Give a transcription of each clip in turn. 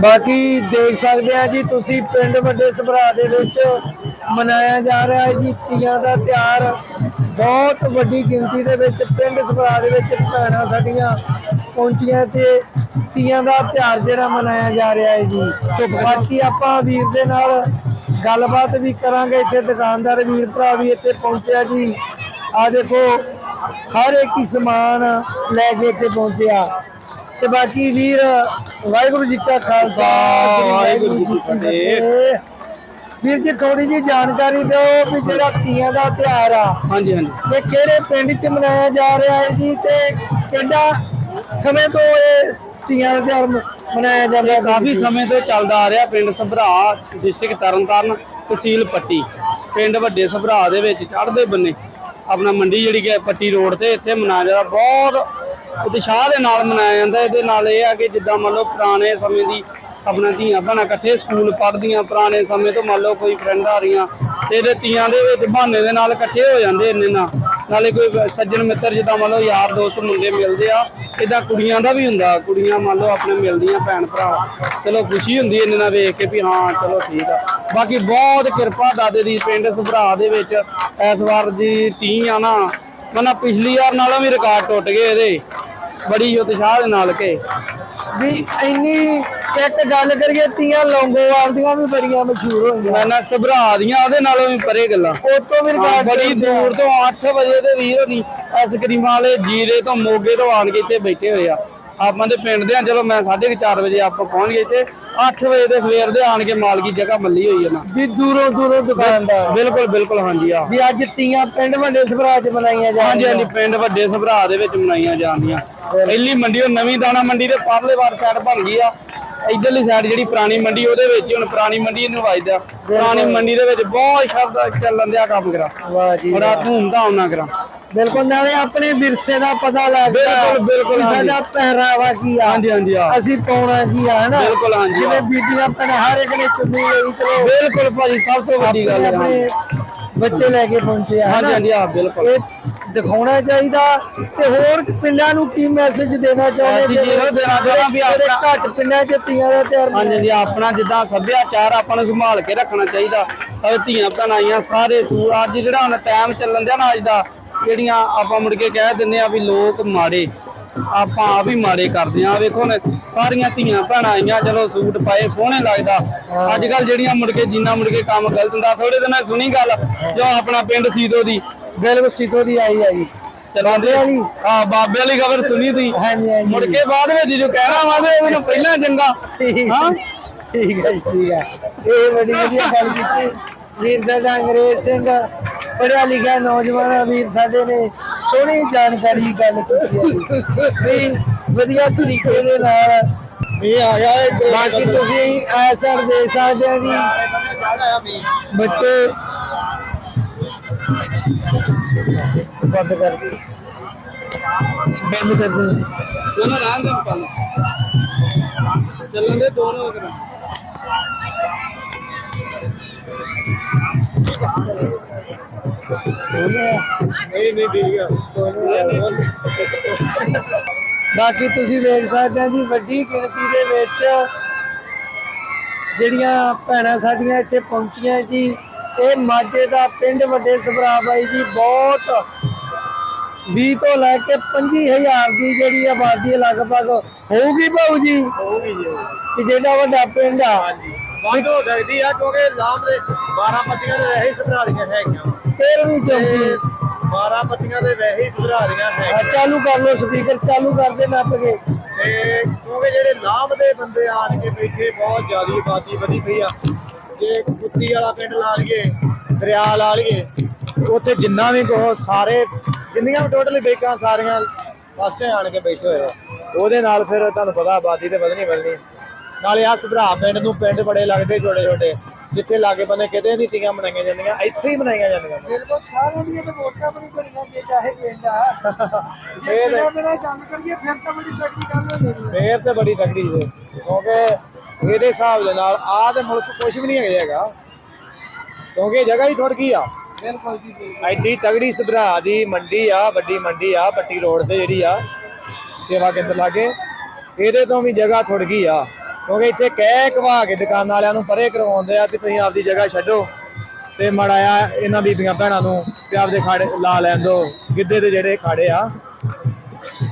ਬਾਕੀ ਦੇਖ ਸਕਦੇ ਆ ਜੀ, ਤੁਸੀਂ ਪਿੰਡ ਵੱਡੇ ਸਭਰਾ ਦੇ ਵਿੱਚ ਮਨਾਇਆ ਜਾ ਰਿਹਾ ਹੈ ਜੀ, ਤੀਆਂ ਦਾ ਤਿਉਹਾਰ। ਬਹੁਤ ਵੱਡੀ ਗਿਣਤੀ ਦੇ ਵਿੱਚ ਪਿੰਡ ਸਭਰਾ ਦੇ ਵਿੱਚ ਭੈਣਾਂ ਸਾਡੀਆਂ ਪਹੁੰਚੀਆਂ ਤੇ ਤੀਆਂ ਦਾ ਤਿਉਹਾਰ ਜਿਹੜਾ ਮਨਾਇਆ ਜਾ ਰਿਹਾ ਹੈ ਜੀ। ਬਾਕੀ ਆਪਾਂ ਵੀਰ ਦੇ ਨਾਲ ਗੱਲਬਾਤ ਵੀ ਕਰਾਂਗੇ। ਇੱਥੇ ਦੁਕਾਨਦਾਰ ਵੀਰ ਭਰਾ ਵੀ ਇੱਥੇ ਪਹੁੰਚਿਆ ਜੀ। ਆ ਦੇਖੋ, ਹਰ ਇੱਕ ਹੀ ਸਮਾਨ ਲੈ ਕੇ ਇੱਥੇ ਪਹੁੰਚਿਆ। ਤੇ ਬਾਕੀ ਵੀਰ ਵਾਹਿਗੁਰੂ ਜੀ ਕਾ ਖਾਲਸਾ ਵਾਹਿਗੁਰੂ ਜੀ ਕੀ ਫਤਿਹ। ਵੀਰ ਜੀ ਥੋੜੀ ਜੀ ਜਾਣਕਾਰੀ ਦਿਓ ਵੀ ਜਿਹੜਾ ਤੀਆਂ ਦਾ ਤਿਉਹਾਰ ਆ ਹਾਂਜੀ ਹਾਂਜੀ। ਇਹ ਕਿਹੜੇ ਪਿੰਡ 'ਚ ਮਨਾਇਆ ਜਾ ਰਿਹਾ ਹੈ ਜੀ ਤੇ ਕਿੰਨਾ ਸਮੇਂ ਤੋਂ ਇਹ ਤੀਆਂ ਦਾ ਤਿਉਹਾਰ ਮਨਾਇਆ ਜਾਂਦਾ ਹੈ? ਕਾਫੀ ਸਮੇਂ ਤੋਂ ਚੱਲਦਾ ਆ ਰਿਹਾ ਪਿੰਡ ਸਭਰਾ ਡਿਸਟ੍ਰਿਕਟ ਤਰਨਤਾਰਨ ਤਹਿਸੀਲ ਪੱਟੀ। ਪਿੰਡ ਵੱਡੇ ਸਭਰਾ ਦੇ ਵਿੱਚ ਚੜ੍ਹਦੇ ਬੰਨੇ। ਆਪਣਾ ਮੰਡੀ ਜਿਹੜੀ ਕਿ ਹੈ ਪੱਟੀ ਰੋਡ ਤੇ ਇੱਥੇ ਮਨਾਇਆ ਜਾਂਦਾ ਬਹੁਤ ਉਤਸ਼ਾਹ ਦੇ ਨਾਲ ਮਨਾਇਆ ਜਾਂਦਾ ਇਹਦੇ ਨਾਲ ਇਹ ਆ ਕਿ ਜਿੱਦਾਂ ਮੰਨ ਲਓ ਪੁਰਾਣੇ ਸਮੇਂ ਦੀ ਆਪਣਾ ਧੀਆਂ ਭੈਣਾਂ ਇਕੱਠੇ ਸਕੂਲ ਪੜ੍ਹਦੀਆਂ, ਪੁਰਾਣੇ ਸਮੇਂ ਤੋਂ ਮੰਨ ਲਓ ਕੋਈ ਫਰੈਂਡ ਆ ਰਹੀਆਂ ਤੇ ਇਹਦੇ ਤੀਆਂ ਦੇ ਵਿੱਚ ਬਹਾਨੇ ਦੇ ਨਾਲ ਇਕੱਠੇ ਹੋ ਜਾਂਦੇ ਇੰਨੇ ਨਾਲ। ਨਾਲੇ ਕੋਈ ਸੱਜਣ ਮਿੱਤਰ ਜਿੱਦਾਂ ਮੰਨ ਲਓ ਯਾਰ, ਦੋਸਤ, ਮੁੰਡੇ ਮਿਲਦੇ ਆ ਇਦਾਂ ਕੁੜੀਆਂ ਦਾ ਵੀ ਹੁੰਦਾ। ਕੁੜੀਆਂ ਮੰਨ ਲਓ ਆਪਣੇ ਮਿਲਦੀਆਂ ਭੈਣ ਭਰਾ। ਚਲੋ ਖੁਸ਼ੀ ਹੁੰਦੀ ਇਹਨਾਂ ਨਾਲ ਵੇਖ ਕੇ ਵੀ ਹਾਂ, ਚਲੋ ਠੀਕ ਆ। ਬਾਕੀ ਬਹੁਤ ਕਿਰਪਾ ਦਾਦੇ ਦੀ ਪਿੰਡ ਸੁਭਰਾ ਦੇ ਵਿੱਚ ਇਸ ਵਾਰ ਦੀ ਟੀ ਆ ਨਾ ਮਨਾ ਪਿਛਲੀ ਵਾਰ ਨਾਲੋਂ ਵੀ ਰਿਕਾਰਡ ਟੁੱਟ ਗਏ ਇਹਦੇ। ਬੜੀ ਉਤਸ਼ਾਹ ਦੇ ਨਾਲ ਕੇ। ਵੀ ਇੰਨੀ ਇੱਕ ਗੱਲ ਕਰੀਏ ਤੀਆਂ ਲੌਂਗੋਵਾਲ ਦੀਆਂ ਵੀ ਬੜੀਆਂ ਮਸ਼ਹੂਰ ਹੋਈਆਂ। ਮੈਂ ਨਾ ਸੁਭਰਾ ਦੀਆਂ ਉਹਦੇ ਨਾਲੋਂ ਵੀ ਪਰੇ ਗੱਲਾਂ। ਉਹ ਤੋਂ ਵੀ ਰਿਕਾਰਡ ਬੜੀ ਦੂਰ ਤੋਂ 8 ਵਜੇ ਦੇ ਵੀਰ ਹੋਣੀ ਆਈਸਕ੍ਰੀਮਾਂ ਵਾਲੇ ਜੀਰੇ ਤੋਂ ਮੋਗੇ ਤੋਂ ਆਣ ਕੇ ਇੱਥੇ ਬੈਠੇ ਹੋਏ ਆ। ਆਪਾਂ ਦੇ ਪਿੰਡ ਦੇ ਆ ਚਲੋ ਮੈਂ 4:30 ਵਜੇ ਆਪਾਂ ਪਹੁੰਚ ਗਏ ਇੱਥੇ 8 ਵਜੇ ਦੇ ਸਵੇਰ ਦੇ ਆਣ ਕੇ ਮਾਲਕੀ ਜਗ੍ਹਾ ਮੱਲੀ ਹੋਈ ਹੈ ਨਾ। ਵੀ ਦੂਰੋਂ ਦੂਰੋਂ ਦੁਕਾਨਦਾਰ। ਬਿਲਕੁਲ ਬਿਲਕੁਲ ਹਾਂਜੀ ਆ ਵੀ ਅੱਜ ਤੀਆਂ ਪਿੰਡ ਵੱਡੇ ਸਭਰਾ 'ਚ ਮਨਾਈਆਂ ਜਾ ਹਾਂਜੀ ਹਾਂਜੀ ਪਿੰਡ ਵੱਡੇ ਸਭਰਾ ਦੇ ਵਿੱਚ ਮਨਾਈਆਂ ਜਾਂਦੀਆਂ ਪਹਿਲੀ ਮੰਡੀ ਉਹ ਨਵੀਂ ਦਾਣਾ ਮੰਡੀ ਦੇ ਪਰਲੇ ਵਾਰ ਸਾਈਡ ਬਣ ਗਈ ਆ। ਇਧਰਲੀ ਸਾਈਡ ਜਿਹੜੀ ਪੁਰਾਣੀ ਮੰਡੀ ਉਹਦੇ ਵਿੱਚ ਹੁਣ ਪੁਰਾਣੀ ਮੰਡੀ ਇਹਨੂੰ ਵੱਜਦਾ। ਪੁਰਾਣੀ ਮੰਡੀ ਦੇ ਵਿੱਚ ਬਹੁਤ ਸ਼ਬਦ ਚੱਲਣ ਦਿਆ ਕੰਮ ਕਰਾ। ਵਾਹ ਜੀ ਬੜਾ ਧੂਮਧਾਮ ਨਾਲ ਕਰਾ। ਬਿਲਕੁਲ ਨਾਲੇ ਆਪਣੇ ਵਿਰਸੇ ਦਾ ਪਤਾ ਲੱਗਦਾ। ਬਿਲਕੁਲ, ਬਿਲਕੁਲ। ਸਾਡਾ ਪਹਿਰਾਵਾ ਕੀ ਆ? ਹਾਂਜੀ ਹਾਂਜੀ ਆ ਅਸੀਂ ਪਾਉਣਾ ਕੀ ਆ ਹਨਾ? ਬਿਲਕੁਲ, ਹਾਂਜੀ, ਜਿਵੇਂ। ਬੀਬੀਆਂ ਭੈਣਾਂ ਹਰ ਇੱਕ ਨੇ ਚੁੰਨੀ ਲਈ ਚਲੋ। ਬਿਲਕੁਲ ਭਾਜੀ ਸਭ ਤੋਂ ਵੱਡੀ ਗੱਲ ਹੈ। ਆਪਣੇ ਬੱਚੇ ਲੈ ਕੇ ਪਹੁੰਚੇ ਆ ਹਾਂਜੀ? ਹਾਂਜੀ ਆ ਬਿਲਕੁਲ। ਦਿਖਾਉਣਾ ਚਾਹੀਦਾ ਤੇ ਹੋਰ ਪਿੰਡਾਂ ਨੂੰ ਕੀ ਮੈਸੇਜ ਦੇਣਾ ਚਾਹੁੰਦੇ ਅਸੀਂ ਇਹੋ ਦੇਣਾ ਚਾਹੁੰਦੇ ਵੀ ਆਪਣਾ- ਘੱਟ ਪਿੰਡਾਂ 'ਚ ਤੀਆਂ ਦਾ ਤਿਉਹਾਰ ਹਾਂਜੀ ਹਾਂਜੀ ਆਪਣਾ ਜਿੱਦਾਂ ਸੱਭਿਆਚਾਰ ਆਪਾਂ ਨੂੰ ਸੰਭਾਲ ਕੇ ਰੱਖਣਾ ਚਾਹੀਦਾ। ਅਹ ਧੀਆਂ ਭੈਣਾਂ ਆਈਆਂ ਸਾਰੇ ਸੂ ਅੱਜ ਜਿਹੜਾ ਹੁਣ ਟਾਈਮ ਚੱਲਣ ਦਿਆ ਨਾ ਅੱਜ ਦਾ ਜਿਹੜੀਆਂ ਆਪਾਂ ਮੁੜ ਕੇ ਕਹਿ ਦਿੰਦੇ ਆ ਵੀ ਲੋਕ ਮਾੜੇ ਆਪਾਂ ਆ ਵੀ ਮਾੜੇ ਕਰਦੇ ਆ। ਵੇਖੋ ਨੇ ਸਾਰੀਆਂ ਧੀਆਂ ਭੈਣਾਂ ਆਈਆਂ ਚਲੋ ਸੂਟ ਪਾਏ ਸੋਹਣੇ ਲੱਗਦਾ। ਅੱਜ ਕੱਲ ਜਿਹੜੀਆਂ ਮੁੜ ਕੇ ਜਿੰਨਾ ਮੁੜ ਕੇ ਕੰਮ ਗਲਤ ਹੁੰਦਾ ਥੋੜੇ ਦਿਨਾਂ ਸੁਣੀ ਗੱਲ ਜੋ ਆਪਣਾ ਪਿੰਡ ਸੀਦੋ ਦੀ ਬਿਲਕੁਲ ਸਿੱਧੋ ਦੀ ਆਈ ਆ ਜੀ। ਬਾਬੇ ਵਾਲੀ? ਹਾਂ ਬਾਬੇ ਵਾਲੀ ਖਬਰ ਸੁਣੀ ਤੀ ਹਾਂਜੀ ਹਾਂਜੀ। ਮੁੜ ਕੇ ਬਾਅਦ ਵਿੱਚ ਜੋ ਕਹਿਣਾ ਵਾਦੇ ਉਹਨੂੰ ਪਹਿਲਾਂ ਚੰਗਾ। ਠੀਕ ਹਾਂ ਠੀਕ ਹੈ ਜੀ, ਠੀਕ ਹੈ। ਇਹ ਬੜੀ ਵਧੀਆ ਗੱਲ ਕੀਤੀ। ਵੀਰ ਸਾਡਾ ਅੰਗਰੇਜ਼ ਸਿੰਘ ਪੜਿਆ ਲਿਖਿਆ ਨੌਜਵਾਨ ਆ ਵੀਰ ਸਾਡੇ ਨੇ। ਸੋਹਣੀ ਜਾਣਕਾਰੀ ਗੱਲ ਕੀਤੀ ਹੈ ਜੀ। ਵੀ ਵਧੀਆ ਤਰੀਕੇ ਦੇ ਨਾਲ ਇਹ ਆ ਗਿਆ ਬਾਕੀ ਤੁਸੀਂ ਐਸਾ ਦੇ ਸਕਦੇ ਹੋ ਜੀ। ਬੱਚੇ ਬੰਦ ਕਰ ਦੇ ਬੰਦ ਕਰ ਦੇ ਉਹਨਾਂ ਰਹਿਣ ਦੇ ਕੱਲ ਚੱਲਣ ਦੇ ਦੋਨੋਂ ਅਗਰ ਨਹੀਂ ਨਹੀਂ ਠੀਕ ਆ ਬਾਕੀ ਤੁਸੀਂ ਵੇਖ ਸਕਦੇ ਹੋ ਜੀ ਵੱਡੀ ਗਿਣਤੀ ਦੇ ਵਿੱਚ ਜਿਹੜੀਆਂ ਭੈਣਾਂ ਸਾਡੀਆਂ ਇੱਥੇ ਪਹੁੰਚੀਆਂ ਜੀ ਇਹ ਮਾਝੇ ਦਾ ਪਿੰਡ ਵੱਡੇ ਸਭਰਾ ਬਾਈ ਜੀ ਬਹੁਤ 20 ਤੋਂ ਲੈ ਕੇ 25000 ਦੀ ਜਿਹੜੀ ਆਬਾਦੀ ਲਗਭਗ ਹੋਊਗੀ ਭਾਊ ਜੀ? ਹੋਊਗੀ ਜੀ ਕਿ ਜਿਹੜਾ ਵੱਡਾ ਪਿੰਡ ਆ। ਬੰਦ ਹੋ ਸਕਦੀ ਆ ਕਿਉਂਕਿ ਲਾਮ ਦੇ 12 ਪੱਤੀਆਂ ਦੇ ਵੈਸੇ ਹੀ ਸੁਧਰਾ ਦੀਆਂ ਹੈਗੀਆਂ। 13ਵੀਂ ਚੌਂਕੀ। 12 ਪੱਤੀਆਂ ਦੇ ਵੈਸੇ ਚਾਲੂ ਕਰ ਲਓ ਸਪੀਕਰ ਚਾਲੂ ਕਰ ਦੇ ਨੱਪ ਕੇ। ਤੇ ਕਿਉਂਕਿ ਜਿਹੜੇ ਲਾਭ ਦੇ ਬੰਦੇ ਆਣ ਕੇ ਬੈਠੇ ਬਹੁਤ ਜ਼ਿਆਦੀ ਆਬਾਦੀ ਵਧੀ ਪਈ ਆ। ਜੇ ਕੁੱਤੀ ਵਾਲਾ ਪਿੰਡ ਲਾ ਲਈਏ ਦਰਿਆ ਲਾ ਲਈਏ ਉੱਥੇ ਜਿੰਨਾ ਵੀ ਕੋ ਸਾਰੇ ਜਿੰਨੀਆਂ ਵੀ ਟੋਟਲੀ ਬੇਕਾਂ ਸਾਰੀਆਂ ਪਾਸੇ ਆਣ ਕੇ ਬੈਠੇ ਹੋਏ ਆ ਉਹਦੇ ਨਾਲ ਫਿਰ ਤੁਹਾਨੂੰ ਪਤਾ ਆਬਾਦੀ ਤੇ ਵਧਣੀ ਵਧਣੀ। ਨਾਲੇ ਆ ਸਭਰਾ ਪਿੰਡ ਨੂੰ ਪਿੰਡ ਬੜੇ ਲੱਗਦੇ ਛੋਟੇ ਛੋਟੇ ਜਿੱਥੇ ਲਾਗੇ ਬੰਨੇ ਕਿਤੇ ਨਹੀਂ ਤੀਆਂ ਮਨਾਈਆਂ ਜਾਂਦੀਆਂ ਇੱਥੇ ਹੀ ਮਨਾਈਆਂ ਜਾਂਦੀਆਂ। ਬਿਲਕੁਲ ਸਾਰਿਆਂ ਦੀਆਂ ਤੇ ਵੋਟਾਂ ਵੀ ਨਹੀਂ ਬਣੀਆਂ ਜੇ ਚਾਹੇ ਪਿੰਡ ਆ। ਜੇ ਬਿਨਾਂ ਬਿਨਾਂ ਗੱਲ ਕਰੀਏ ਫਿਰ ਤਾਂ ਬੜੀ ਤਕੜੀ ਗੱਲ ਹੋ ਹੈ। ਫੇਰ ਤੇ ਬੜੀ ਤਕੜੀ ਜੇ ਕਿਉਂਕਿ ਇਹਦੇ ਹਿਸਾਬ ਦੇ ਨਾਲ ਆਹ ਤੇ ਮੁਲਕ ਕੁਝ ਵੀ ਨਹੀਂ ਹੈਗਾ ਕਿਉਂਕਿ ਜਗ੍ਹਾ ਹੀ ਥੋੜੀ ਕੀ ਆ। ਬਿਲਕੁਲ ਜੀ ਐਡੀ ਤਗੜੀ ਸਭਰਾ ਦੀ ਮੰਡੀ ਆ ਵੱਡੀ ਮੰਡੀ ਆ ਪੱਟੀ ਰੋਡ ਤੇ ਜਿਹੜੀ ਆ ਸੇਵਾ ਕੇਂਦਰ ਲਾਗੇ। ਇਹਦੇ ਤੋਂ ਵੀ ਜਗ੍ਹਾ ਥੋੜ ਗਈ ਆ। ਕਿਉਂਕਿ ਇੱਥੇ ਕਹਿ ਕਵਾ ਕੇ ਦੁਕਾਨ ਵਾਲਿਆਂ ਨੂੰ ਪਰੇ ਕਰਵਾਉਂਦੇ ਆ ਕਿ ਤੁਸੀਂ ਆਪਦੀ ਜਗ੍ਹਾ ਛੱਡੋ ਤੇ ਮਾੜਾ ਆ ਇਹਨਾਂ ਬੀਬੀਆਂ ਭੈਣਾਂ ਨੂੰ ਤੇ ਆਪਦੇ ਖਾੜੇ ਲਾ ਲੈਣ ਦੋ। ਗਿੱਧੇ ਦੇ ਜਿਹੜੇ ਖਾੜੇ ਆ।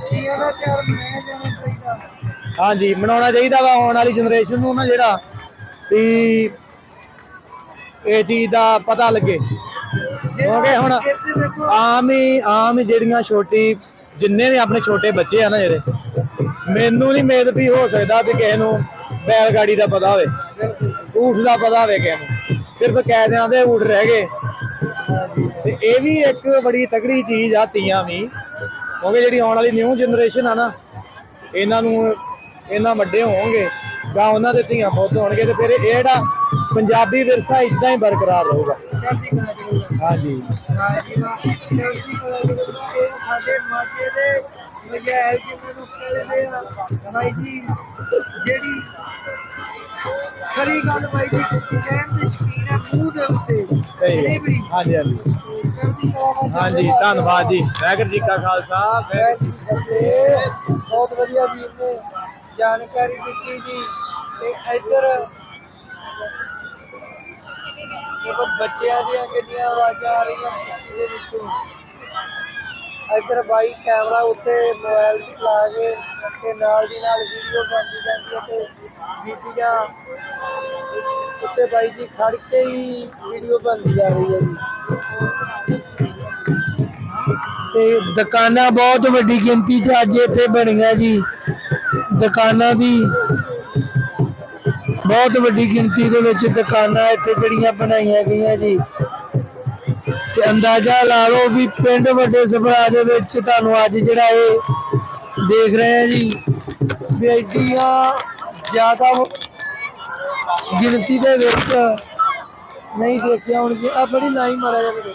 ਤੀਆਂ ਦਾ ਤਿਆਰ ਜਾਣਾ ਚਾਹੀਦਾ ਹਾਂਜੀ ਮਨਾਉਣਾ ਚਾਹੀਦਾ ਵਾ ਆਉਣ ਵਾਲੀ ਜਨਰੇਸ਼ਨ ਨੂੰ ਨਾ ਜਿਹੜਾ ਵੀ ਇਹ ਚੀਜ਼ ਦਾ ਪਤਾ ਲੱਗੇ। ਕਿਉਂਕਿ ਹੁਣ ਆਮ ਹੀ ਆਮ ਹੀ ਜਿਹੜੀਆਂ ਛੋਟੀ ਜਿੰਨੇ ਵੀ ਆਪਣੇ ਛੋਟੇ ਬੱਚੇ ਆ ਨਾ ਜਿਹੜੇ ਮੈਨੂੰ ਨਹੀਂ ਮੇਦ ਵੀ ਹੋ ਸਕਦਾ ਵੀ ਕਿਸੇ ਨੂੰ ਬੈਲ ਗਾੜੀ ਦਾ ਪਤਾ ਹੋਵੇ ਊਠ ਦਾ ਪਤਾ ਹੋਵੇ ਕਿਸੇ ਨੂੰ। ਸਿਰਫ ਕਾਇਦਿਆਂ ਦੇ ਊਠ ਰਹਿ ਗਏ। ਤੇ ਇਹ ਵੀ ਇੱਕ ਬੜੀ ਤਕੜੀ ਚੀਜ਼ ਆ ਤੀਆਂ ਵੀ ਕਿਉਂਕਿ ਜਿਹੜੀ ਆਉਣ ਵਾਲੀ ਨਿਊ ਜਨਰੇਸ਼ਨ ਆ ਨਾ ਇਹਨਾਂ ਨੂੰ ਇਹਨਾਂ ਵੱਡੇ ਹੋਣਗੇ ਤਾਂ ਉਹਨਾਂ ਦੇ ਧੀਆਂ ਪੁੱਤ ਹੋਣਗੇ ਤੇ ਫਿਰ ਇਹ ਜਿਹੜਾ ਪੰਜਾਬੀ ਵਿਰਸਾ ਇਦਾਂ ਹੀ ਬਰਕਰਾਰ ਰਹੂਗਾ। ਹਾਂਜੀ। ਸਾਡੇ ਮਾਝੇ ਦੇ ਜਿਨ੍ਹਾਂ ਨੂੰ ਕਹਿੰਦੇ ਆ। ਜੀ ਜਿਹੜੀ ਖਰੀ ਗੱਲ ਭਾਈ ਜੀ ਕਹਿਣ ਦੀ ਸ਼ਕੀਨ ਹੈ ਮੂੰਹ ਦੇ ਉੱਤੇ। ਸਹੀ ਹਾਂਜੀ ਹਾਂਜੀ। ਹਾਂਜੀ। ਧੰਨਵਾਦ ਜੀ। ਵਾਹਿਗੁਰੂ ਜੀ ਕਾ ਖਾਲਸਾ। ਬਹੁਤ ਵਧੀਆ ਵੀਰ ਨੇ। ਜਾਣਕਾਰੀ ਦਿੱਤੀ ਜੀ ਤੇ ਇੱਧਰ ਦੇਖੋ ਬੱਚਿਆਂ ਦੀਆਂ ਕਿੰਨੀਆਂ ਆਵਾਜ਼ਾਂ ਆ ਰਹੀਆਂ ਇਹਦੇ ਵਿੱਚੋਂ ਇੱਧਰ ਬਾਈ ਕੈਮਰਾ ਉੱਤੇ ਮੋਬਾਈਲ ਚਲਾ ਕੇ ਤੇ ਨਾਲ ਦੀ ਨਾਲ ਵੀਡੀਓ ਬਣਦੀ ਜਾਂਦੀ ਹੈ ਤੇ ਬੀਬੀਆਂ ਉੱਤੇ ਬਾਈ ਜੀ ਖੜ ਕੇ ਹੀ ਵੀਡੀਓ ਬਣਦੀ ਜਾ ਰਹੀ ਹੈ ਜੀ ਤੇ ਦੁਕਾਨਾਂ ਬਹੁਤ ਵੱਡੀ ਗਿਣਤੀ 'ਚ ਅੱਜ ਇੱਥੇ ਬਣੀਆਂ ਜੀ ਦੁਕਾਨਾਂ ਦੀ ਬਹੁਤ ਵੱਡੀ ਗਿਣਤੀ ਦੇ ਵਿੱਚ ਦੁਕਾਨਾਂ ਇੱਥੇ ਜਿਹੜੀਆਂ ਬਣਾਈਆਂ ਗਈਆਂ ਜੀ। ਤੇ ਅੰਦਾਜ਼ਾ ਲਾ ਲਓ ਵੀ ਪਿੰਡ ਵੱਡੇ ਸਭਰਾ ਦੇ ਵਿੱਚ ਤੁਹਾਨੂੰ ਅੱਜ ਜਿਹੜਾ ਇਹ ਦੇਖ ਰਹੇ ਆ ਜੀ ਵੀ ਐਡੀਆਂ ਜ਼ਿਆਦਾ ਗਿਣਤੀ ਦੇ ਵਿੱਚ ਨਹੀਂ ਦੇਖਿਆ ਹੋਣਗੇ ਆ ਬੜੀ ਲਾਈ ਮਾਰਿਆ ਜਾਵੇ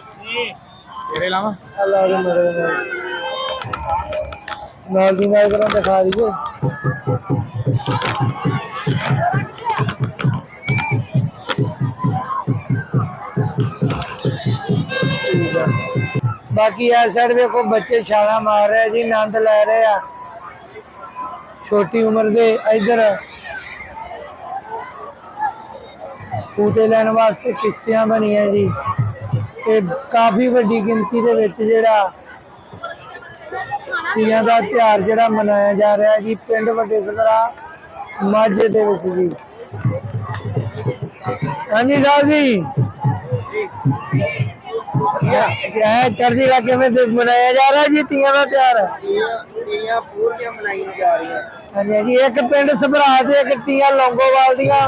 ਤੇਰੇ ਲਾਵਾਂ? ਅੱਲਾਹ ਦੇ ਮਰੇ ਨਾਲ। ਨਾਲ ਦੀ ਨਾਲ ਕਰਾਂ ਦਿਖਾ ਦਈਏ। ਠੀਕ ਆ। ਬਾਕੀ ਇਸ ਸਾਈਡ ਵੇਖੋ ਬੱਚੇ ਛਾਲਾ ਮਾਰ ਰਹੇ ਆ ਜੀ ਆਨੰਦ ਲੈ ਰਹੇ ਆ ਛੋਟੀ ਉਮਰ ਦੇ ਇੱਧਰ ਕੂਟੇ ਲੈਣ ਵਾਸਤੇ ਕਿਸ਼ਤੀਆਂ ਬਣੀਆਂ ਜੀ ਤੇ ਕਾਫੀ ਵੱਡੀ ਗਿਣਤੀ ਦੇ ਵਿੱਚ ਜਿਹੜਾ ਤੀਆਂ ਦਾ ਤਿਉਹਾਰ ਜਿਹੜਾ ਮਨਾਇਆ ਜਾ ਰਿਹਾ ਜੀ, ਪਿੰਡ ਵੱਡੇ ਸਗਰਾ ਮਾਝੇ ਦੇ ਵਿੱਚ ਜੀ। ਹਾਂਜੀ ਸਾਹਿਬ ਜੀ। ਇਹ ਚੜ੍ਹਦੀ ਇਲਾਕੇ ਵਿੱਚ ਮਨਾਇਆ ਜਾ ਰਿਹਾ ਜੀ ਤੀਆਂ ਦਾ ਤਿਉਹਾਰ? ਤੀਆਂ ਪੂਰੀਆਂ ਮਨਾਈਆਂ ਜਾ ਰਹੀਆਂ। ਹਾਂਜੀ ਹਾਂਜੀ। ਇੱਕ ਪਿੰਡ ਸਭਰਾ ਤੇ ਇੱਕ ਤੀਆਂ ਲੌਂਗੋਵਾਲ ਦੀਆਂ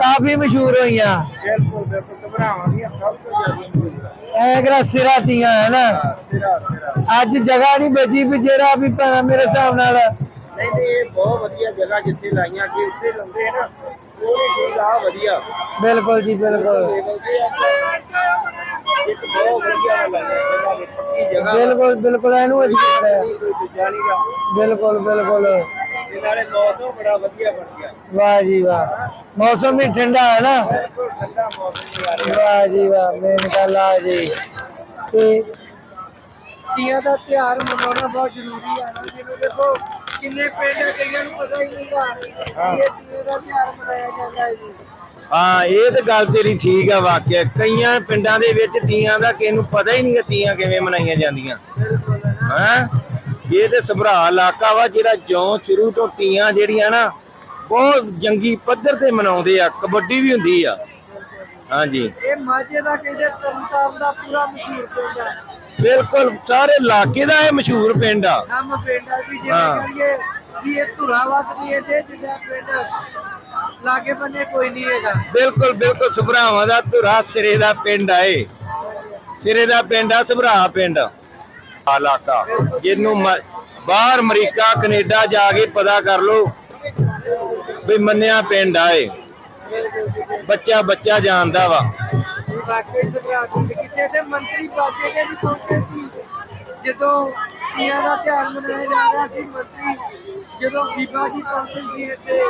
ਕਾਫੀ ਮਸ਼ਹੂਰ ਹੋਈਆਂ। ਬਿਲਕੁਲ ਬਿਲਕੁਲ ਸਭਰਾਵਾਂ ਦੀਆਂ ਸਭ ਤੋਂ ਜ਼ਿਆਦਾ ਇਹ ਕਿਹੜਾ ਸਿਰਾ ਤੀਆਂ ਹੈ ਨਾ? ਸਿਰਾ ਸਿਰਾ। ਅੱਜ ਜਗ੍ਹਾ ਨਹੀਂ ਬਚੀ ਵੀ ਜਿਹੜਾ ਵੀ ਭੈਣਾ ਮੇਰੇ ਹਿਸਾਬ ਨਾਲ। ਨਹੀਂ ਨਹੀਂ ਇਹ ਬਹੁਤ ਵਧੀਆ ਜਗ੍ਹਾ ਜਿੱਥੇ ਲਾਈਆਂ ਕਿ ਇੱਥੇ ਲਾਉਂਦੇ ਨਾ ਉਹ ਵੀ ਠੀਕ ਆ ਵਧੀਆ। ਬਿਲਕੁਲ ਜੀ ਬਿਲਕੁਲ। ਲੈਵਲ ਤੇ ਆ। ਇੱਕ ਬਹੁਤ ਵਧੀਆ ਲਾਈਆਂ ਜਗ੍ਹਾ ਦੇ ਪੱਕੀ ਜਗ੍ਹਾ ਬਿਲਕੁਲ ਬਿਲਕੁਲ ਇਹਨੂੰ ਨਹੀਂ ਗਾ। ਬਿਲਕੁਲ ਬਿਲਕੁਲ। ਤੇ ਨਾਲੇ ਮੌਸਮ ਬੜਾ ਵਧੀਆ ਬਣ ਗਿਆ। ਵਾਹ ਜੀ ਵਾਹ। ਮੌਸਮ ਵੀ ਠੰਡਾ ਹੈ ਨਾ? ਬਿਲਕੁਲ ਠੰਡਾ ਮੌਸਮ ਹੀ ਆ ਰਿਹਾ। ਵਾਹ ਜੀ ਵਾਹ ਮੇਨ ਗੱਲ ਆ ਜੀ। ਤੇ ਤੀਆਂ ਦਾ ਤਿਉਹਾਰ ਮਨਾਉਣਾ ਬਹੁਤ ਜ਼ਰੂਰੀ ਹੈ ਨਾ। ਜਿਵੇਂ ਦੇਖੋ ਕਿੰਨੇ ਪਿੰਡ ਆ ਕਈਆਂ ਨੂੰ ਪਤਾ ਹੀ ਨਹੀਂਗਾ ਇਹ ਤੀਆਂ ਦਾ ਤਿਉਹਾਰ ਮਨਾਇਆ ਜਾਂਦਾ ਹੈ ਜੀ। ਹਾਂ ਇਹ ਤਾਂ ਗੱਲ ਤੇਰੀ ਠੀਕ ਆ ਵਾਕਿਆ। ਕਈਆਂ ਪਿੰਡਾਂ ਦੇ ਵਿੱਚ ਤੀਆਂ ਦਾ ਕਿਸੇ ਨੂੰ ਪਤਾ ਹੀ ਨਹੀਂ ਤੀਆਂ ਕਿਵੇਂ ਮਨਾਈਆਂ ਜਾਂਦੀਆਂ। ਬਿਲਕੁਲ। ਹਾਂ? ਇਹ ਤੇ ਸਭਰਾ ਇਲਾਕਾ ਵਾ ਜਿਹੜਾ ਜਿਉਂ ਸ਼ੁਰੂ ਤੋਂ ਤੀਆਂ ਜਿਹੜੀਆਂ ਨਾ ਬਹੁਤ ਜੰਗੀ ਪੱਧਰ ਤੇ ਮਨਾਉਂਦੇ ਆ ਕਬੱਡੀ ਵੀ ਹੁੰਦੀ ਆ। ਹਾਂਜੀ। ਇਹ ਮਾਝੇ ਦਾ ਕਹਿੰਦੇ ਤਰਨਤਾਰਨ ਦਾ ਪੂਰਾ ਮਸ਼ਹੂਰ ਪਿੰਡ ਹੈ ਬਿਲਕੁਲ ਸਾਰੇ ਇਲਾਕੇ ਦਾ ਇਹ ਮਸ਼ਹੂਰ ਪਿੰਡ ਆ। ਹਮ ਪਿੰਡ ਆ ਵੀ ਹਾਂ। ਜਿਵੇਂ ਕਹੀਏ ਵੀ ਇਹ ਧੁਰਾ ਵਸਦੀ ਹੈ ਤੇ ਜਿਹੜਾ ਪਿੰਡ ਲਾਗੇ ਬੰਨੇ ਕੋਈ ਨਹੀਂ ਹੈਗਾ। ਬਿਲਕੁਲ ਬਿਲਕੁਲ ਸਭਰਾਵਾਂ ਦਾ ਧੁਰਾ ਸਿਰੇ ਦਾ ਪਿੰਡ ਆ ਇਹ। ਸਿਰੇ ਦਾ ਪਿੰਡ ਆ ਸਭਰਾ ਪਿੰਡ। ਇਲਾਕਾ ਜਿਹਨੂੰ ਬਾਹਰ ਅਮਰੀਕਾ ਕੈਨੇਡਾ ਜਾ ਕੇ ਪਤਾ ਕਰ ਲਓ ਵੀ ਮੰਨਿਆ ਪਿੰਡ ਆ ਇਹ। ਬੱਚਾ ਬੱਚਾ ਜਾਣਦਾ ਵਾ। ਇਹ ਵਾਕਈ ਸਭਰਾ ਪਿੰਡ ਕਿਤੇ ਤੇ ਮੰਤਰੀ ਬਾਜੇ ਦੇ ਵੀ ਪਹੁੰਚੇ ਸੀ। ਜਦੋਂ ਤੀਆਂ ਦਾ ਤਿਉਹਾਰ ਮਨਾਇਆ ਜਾ ਰਿਹਾ ਸੀ ਮੰਤਰੀ ਜਦੋਂ ਬੀਬਾ ਜੀ ਪਹੁੰਚੇ ਸੀ ਤੇ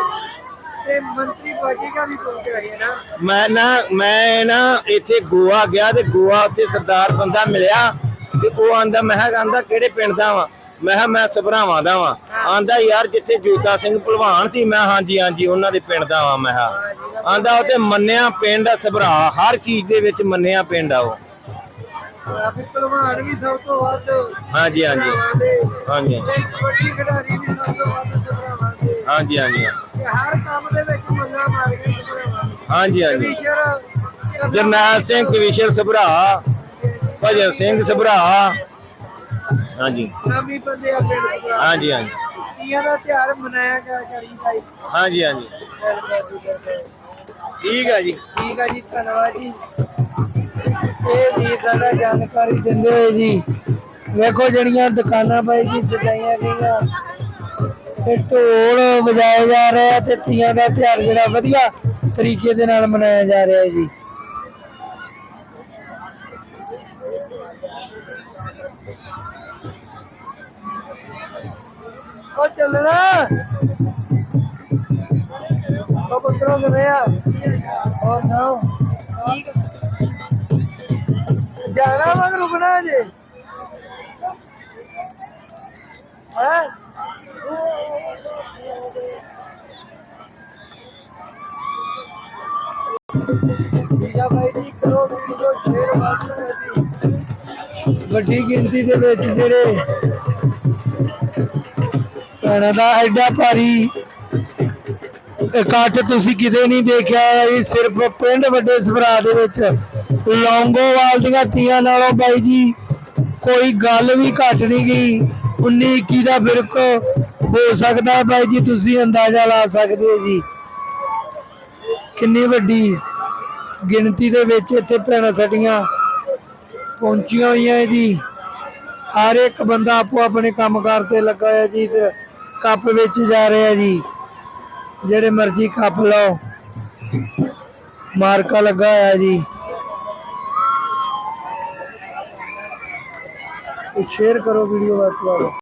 ਤੇ ਮੰਤਰੀ ਬਾਜੇਗਾ ਵੀ ਪਹੁੰਚਿਆ ਹੈ ਨਾ। ਮੈਂ ਨਾ ਮੈਂ ਨਾ ਇੱਥੇ ਗੋਆ ਗਿਆ ਤੇ ਗੋਆ ਉੱਥੇ ਸਰਦਾਰ ਬੰਦਾ ਮਿਲਿਆ। ਤੇ ਉਹ ਆਂਦਾ ਮੈਂ ਕਿਹਾ ਆਂਦਾ ਕਿਹੜੇ ਪਿੰਡ ਦਾ ਵਾਂ? ਮੈਂ ਕਿਹਾ ਮੈਂ ਸਭਰਾਵਾਂ ਦਾ ਵਾਂ। ਆਂਦਾ ਯਾਰ ਜਿੱਥੇ ਜੋਤਾ ਸਿੰਘ ਭਲਵਾਨ ਸੀ ਮੈਂ ਹਾਂਜੀ ਹਾਂਜੀ ਉਹਨਾਂ ਦੇ ਪਿੰਡ ਦਾ ਆ ਮੈਂ ਕਿਹਾ। ਆਂਦਾ ਉੱਥੇ ਮੰਨਿਆ ਪਿੰਡ ਸਭਰਾ ਹਰ ਚੀਜ਼ ਦੇ ਵਿੱਚ ਮੰਨਿਆ ਪਿੰਡ ਆ ਉਹ। ਪਹਿਲਵਾਨ ਵੀ ਸਭ ਤੋਂ ਵੱਧ ਹਾਂਜੀ ਹਾਂਜੀ। ਹਾਂਜੀ। ਤੇ ਕਬੱਡੀ ਖਿਡਾਰੀ ਵੀ ਸਭ ਤੋਂ ਵੱਧ ਸਭਰਾਵਾਂ ਦੇ। ਹਾਂਜੀ ਹਾਂਜੀ। ਤੇ ਹਰ ਕੰਮ ਦੇ ਵਿੱਚ ਮੱਲਾ ਮਾਰ ਕੇ ਸਭਰਾਵਾਂ ਹਾਂਜੀ ਹਾਂਜੀ। ਜਰਨੈਲ ਸਿੰਘ ਕਵੀਸ਼ਰ ਸਭਰਾ। ਭਜਨ ਸਿੰਘ ਸਭਰਾ। ਹਾਂਜੀ। ਨਾਮੀ ਬੰਦੇ ਆ ਪਿੰਡ ਸਭਰਾ। ਹਾਂਜੀ ਹਾਂਜੀ। ਤੀਆਂ ਦਾ ਤਿਉਹਾਰ ਮਨਾਇਆ ਜਾ ਕਰੀਦਾ ਹੈ ਹਾਂਜੀ ਹਾਂਜੀ। ਠੀਕ ਆ ਜੀ। ਠੀਕ ਆ ਜੀ ਧੰਨਵਾਦ ਜੀ। ਇਹ ਵੀਰ ਸਾਡਾ ਜਾਣਕਾਰੀ ਦਿੰਦੇ ਹੋਏ ਜੀ। ਵੇਖੋ ਜਿਹੜੀਆਂ ਦੁਕਾਨਾਂ ਬਾਈ ਜੀ ਸਜਾਈਆਂ ਗਈਆਂ। ਤੇ ਢੋਲ ਵਜਾਏ ਜਾ ਰਹੇ ਆ ਤੇ ਤੀਆਂ ਦਾ ਤਿਉਹਾਰ ਜਿਹੜਾ ਵਧੀਆ ਤਰੀਕੇ ਦੇ ਨਾਲ ਮਨਾਇਆ ਜਾ ਰਿਹਾ ਹੈ ਜੀ। ਉਹ ਚੱਲਣਾ। ਉਹ ਪੁੱਤਰੋ ਕਿਵੇਂ ਆ? ਹੋਰ ਸੁਣਾਓ? ਜਾਣਾ ਵਾ ਕਿ ਰੁਕਣਾ ਜੇ ਹੈ? ਠੀਕ ਜੀ ਕਰੋ ਵੀਡੀਓ ਸ਼ੇਅਰ ਵੱਡੀ ਗਿਣਤੀ ਦੇ ਵਿੱਚ ਜਿਹੜੇ ਭੈਣਾਂ ਦਾ ਐਡਾ ਭਾਰੀ ਇਕੱਠ ਤੁਸੀਂ ਕਿਤੇ ਨਹੀਂ ਦੇਖਿਆ ਇਹ ਸਿਰਫ ਪਿੰਡ ਵੱਡੇ ਸਭਰਾ ਦੇ ਵਿੱਚ। ਲੌਂਗੋਵਾਲ ਦੀਆਂ ਤੀਆਂ ਨਾਲੋਂ ਬਾਈ ਜੀ ਕੋਈ ਗੱਲ ਵੀ ਘਟ ਨਹੀਂ ਗਈ। 19 21 ਦਾ ਫਿਰਕ ਹੋ ਸਕਦਾ ਬਾਈ ਜੀ, ਤੁਸੀਂ ਅੰਦਾਜ਼ਾ ਲਾ ਸਕਦੇ ਹੋ ਜੀ। ਕਿੰਨੀ ਵੱਡੀ ਗਿਣਤੀ ਦੇ ਵਿੱਚ ਇੱਥੇ ਭੈਣਾਂ ਸਾਡੀਆਂ ਪਹੁੰਚੀਆਂ ਹੋਈਆਂ ਜੀ। ਹਰ ਇੱਕ ਬੰਦਾ ਆਪੋ ਆਪਣੇ ਕੰਮਕਾਰ ਤੇ ਲੱਗਾ ਹੋਇਆ ਜੀ ਤੇ ਕੱਪ ਵਿੱਚ ਜਾ ਰਿਹਾ ਜੀ। ਜਿਹੜੇ ਮਰਜ਼ੀ ਕੱਪ ਲਓ। ਮਾਰਕਾ ਲੱਗਾ ਹੋਇਆ ਜੀ। ਸ਼ੇਅਰ ਕਰੋ ਵੀਡੀਓ ਵੱਧ ਤੋਂ ਵੱਧ।